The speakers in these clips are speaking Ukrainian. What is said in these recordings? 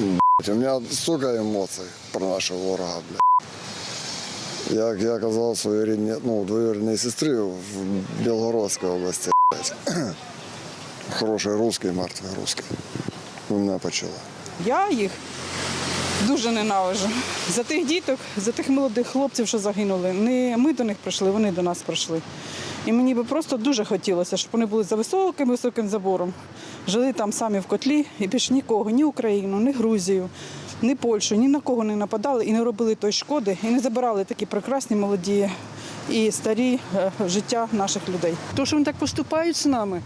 У меня столько эмоций про нашего ворога. Як я казав своїй рідні, ну, двоюрідній сестрі в Білгородській області. Хороший русский, мертвий русский. Ви мене почули. Я їх дуже ненавижу. За тих діток, за тих молодих хлопців, що загинули. Не ми до них прийшли, вони до нас прийшли. І мені би просто дуже хотілося, щоб вони були за високим високим забором, жили там самі в котлі і більш нікого, ні Україну, ні Грузію, ні Польщу, ні на кого не нападали і не робили той шкоди, і не забирали такі прекрасні молоді і старі е, життя наших людей. То, що вони так поступають з нами,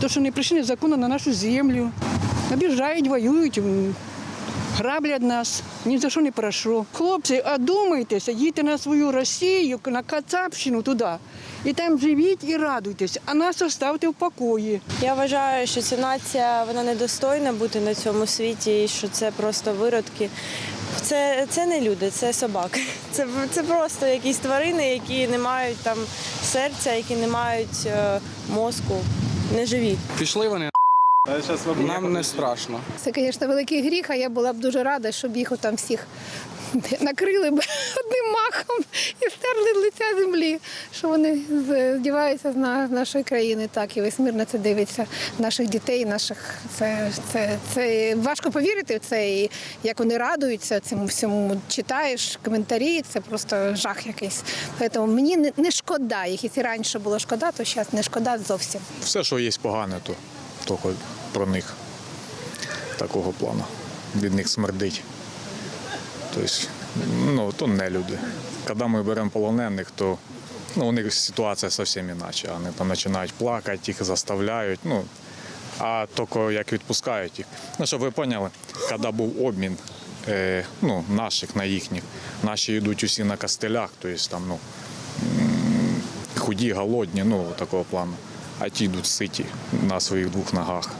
то, що вони прийшли незаконно на нашу землю, обіжають, воюють, граблять нас, ні за що не прошу. Хлопці, одумайтеся, їдьте на свою Росію, на Кацапщину туди. І там живіть і радуйтесь, а нас оставте в покої. Я вважаю, що ця нація вона недостойна бути на цьому світі, і що це просто виродки. Це, це не люди, це собаки. Це, це просто якісь тварини, які не мають там серця, які не мають е, мозку, не живі. Пішли вони. Нам не страшно. Це, звісно, великий гріх, а я була б дуже рада, щоб їх там всіх накрили б одним махом і стерли з лиця землі, що вони здіваються з нашої країни. Так, і весь мир на це дивиться, наших дітей, наших це, це, це важко повірити в це. І як вони радуються цьому всьому, читаєш коментарі, це просто жах якийсь. Тому мені не, не шкода, їх і раніше було шкода, то зараз не шкода зовсім. все, що є погане, то тільки про них такого плану. Від них смердить. Тобто, ну, то не люди. Коли ми беремо полонених, то ну, у них ситуація зовсім інакше. Вони там починають плакати, їх заставляють. Ну, а тільки як відпускають їх. Ну, щоб ви поняли, коли був обмін е, ну, наших на їхніх, наші йдуть усі на костелях, тобто там, ну, худі, голодні, ну такого плану. А ті йдуть ситі на своїх двох ногах.